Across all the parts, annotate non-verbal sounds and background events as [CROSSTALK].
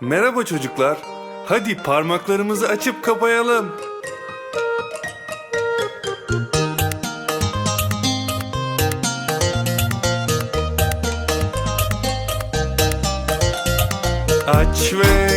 Merhaba çocuklar. Hadi parmaklarımızı açıp kapayalım. Aç ve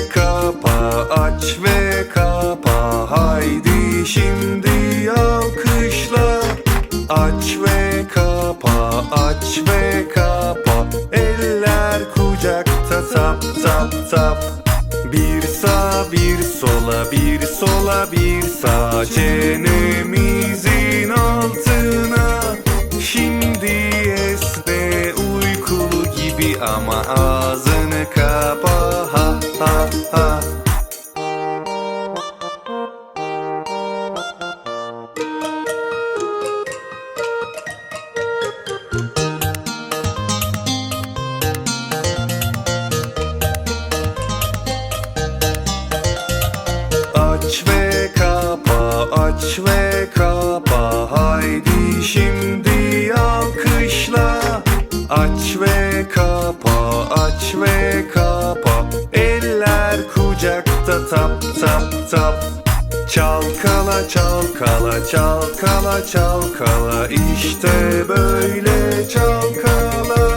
없어진 의미. Kucakta tap tap tap. Çalkala çalkala çalkala çalkala. İşte böyle çalkala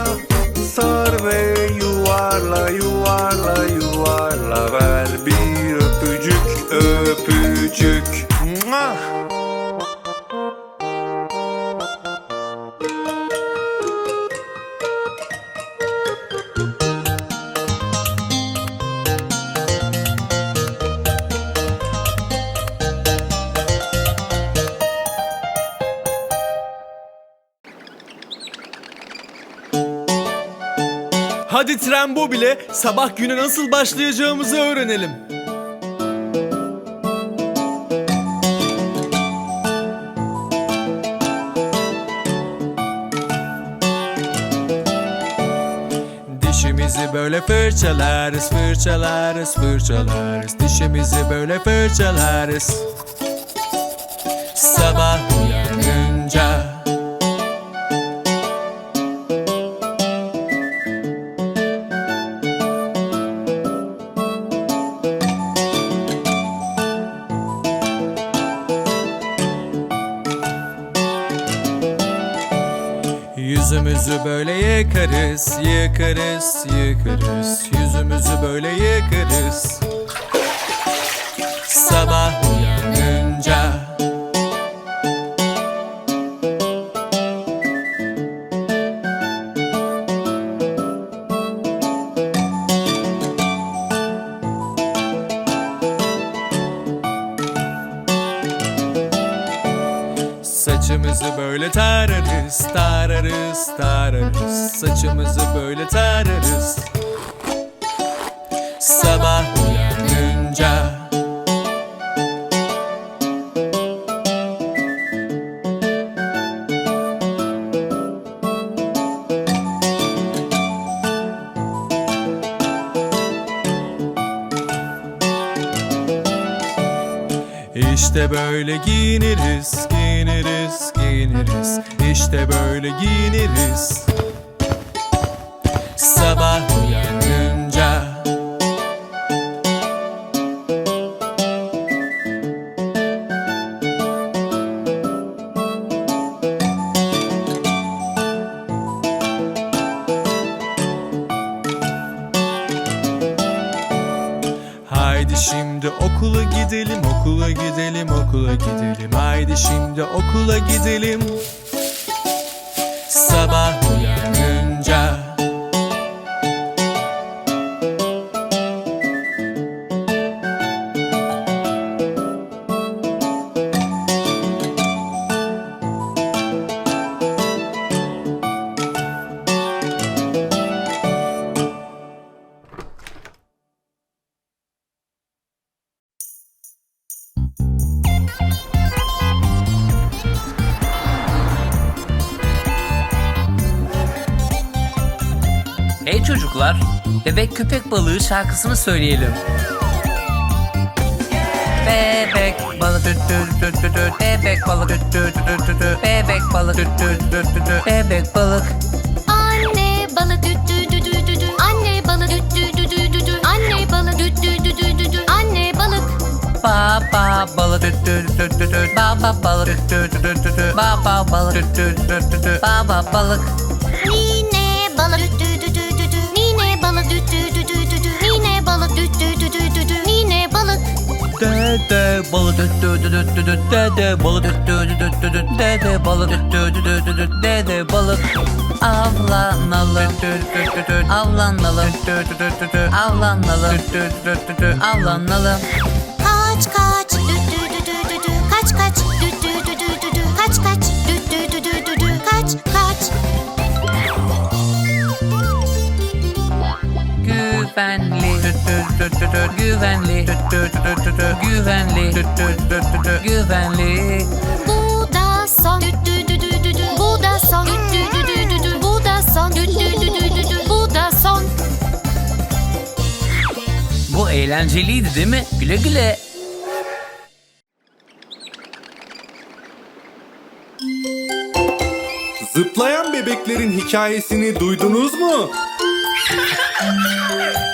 Hadi tren bu bile sabah güne nasıl başlayacağımızı öğrenelim. Dişimizi böyle fırçalarız, fırçalarız, fırçalarız. Dişimizi böyle fırçalarız. Sabah uyanınca Yüzümüzü böyle yıkarız, yıkarız, yıkarız. Yüzümüzü böyle yıkarız. Sabah Saçımızı böyle tararız, tararız, tararız. Saçımızı böyle tararız İşte böyle giyiniriz, giyiniriz, giyiniriz. İşte böyle giyiniriz. Sabah uyanınca şimdi okula gidelim, okula gidelim, okula gidelim. Haydi şimdi okula gidelim. Sabah Hey çocuklar, bebek köpek balığı şarkısını söyleyelim. Bebek balık. Bebek balık. Bebek balık. Bebek balık Baba balık tüt tüt tüt tüt tüt Baba balık tüt tüt tüt tüt tüt Baba balık Nine balık Nine balık Nine balık Nine balık Dede balık tüt tüt tüt tüt tüt Dede balık tüt tüt tüt tüt tüt Dede balık tüt tüt tüt tüt tüt Dede balık Avlanalım tüt tüt tüt tüt Avlanalım tüt tüt tüt tüt Avlanalım Avlanalım Güvenli. Güvenli. Güvenli. Güvenli. Bu da son. Bu da son. Bu da son. Bu da son. Bu eğlenceliydi değil mi? Güle güle. Zıplayan bebeklerin hikayesini duydunuz mu? [LAUGHS]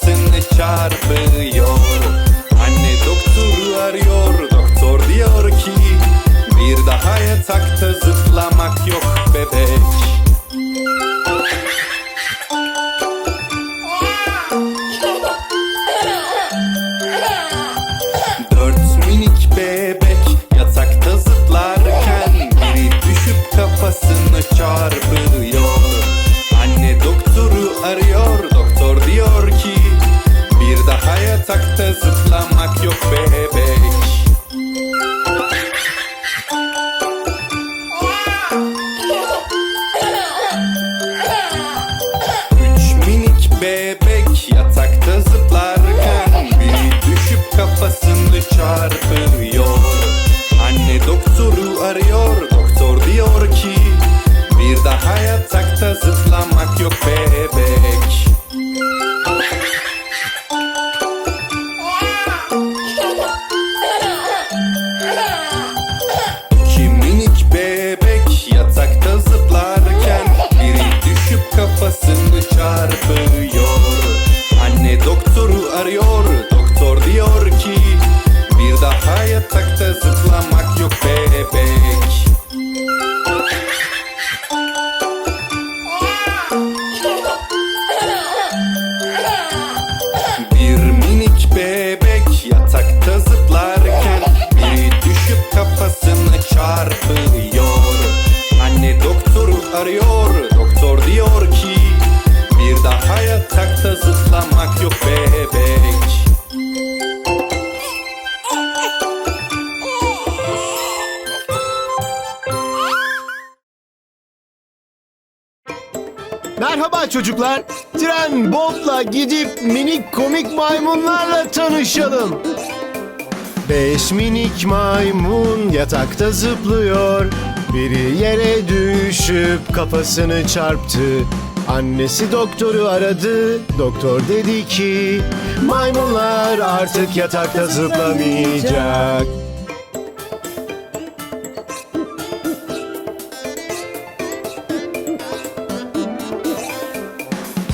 kafasını çarpıyor. Anne doktoru arıyor Doktor diyor ki Bir daha yatakta zıplamak yok bebek. Dört minik bebek yatakta zıplarken Biri düşüp kafasını çarpıyor. Anne doktoru arıyor Doktor diyor ki Bir daha yatakta zıplamak yok bebek. Üç minik bebek yatakta zıplarken Biri düşüp kafasını çarpıyor. Anne doktoru arıyor Doktor diyor ki Bir daha yatakta zıplamak yok bebek yatakta zıplamak yok bebek Merhaba çocuklar. Tren Bolt'la gidip minik komik maymunlarla tanışalım. Beş minik maymun yatakta zıplıyor. Biri yere düşüp kafasını çarptı. Annesi doktoru aradı. Doktor dedi ki maymunlar artık yatakta zıplamayacak.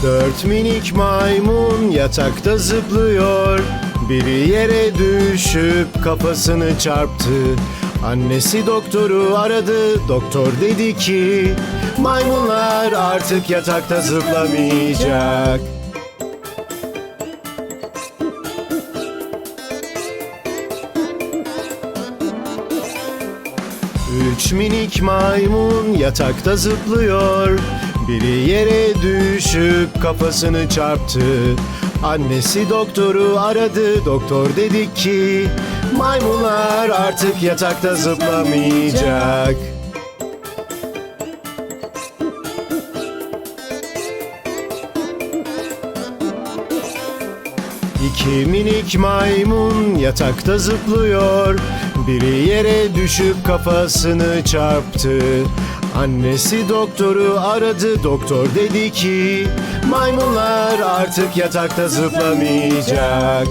Dört minik maymun yatakta zıplıyor Biri yere düşüp kafasını çarptı Annesi doktoru aradı Doktor dedi ki Maymunlar artık yatakta zıplamayacak. Üç minik maymun yatakta zıplıyor. Biri yere düşüp kafasını çarptı. Annesi doktoru aradı. Doktor dedi ki Maymunlar artık yatakta zıplamayacak İki minik maymun yatakta zıplıyor. Biri yere düşüp kafasını çarptı. Annesi doktoru aradı. Doktor dedi ki Maymunlar artık yatakta zıplamayacak.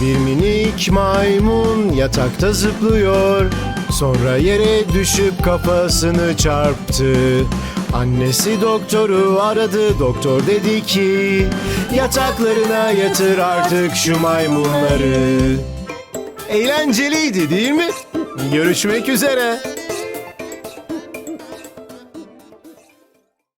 Bir minik maymun yatakta zıplıyor Sonra yere düşüp kafasını çarptı. Annesi doktoru aradı. Doktor dedi ki yataklarına yatır artık şu maymunları. Eğlenceliydi değil mi? Görüşmek üzere.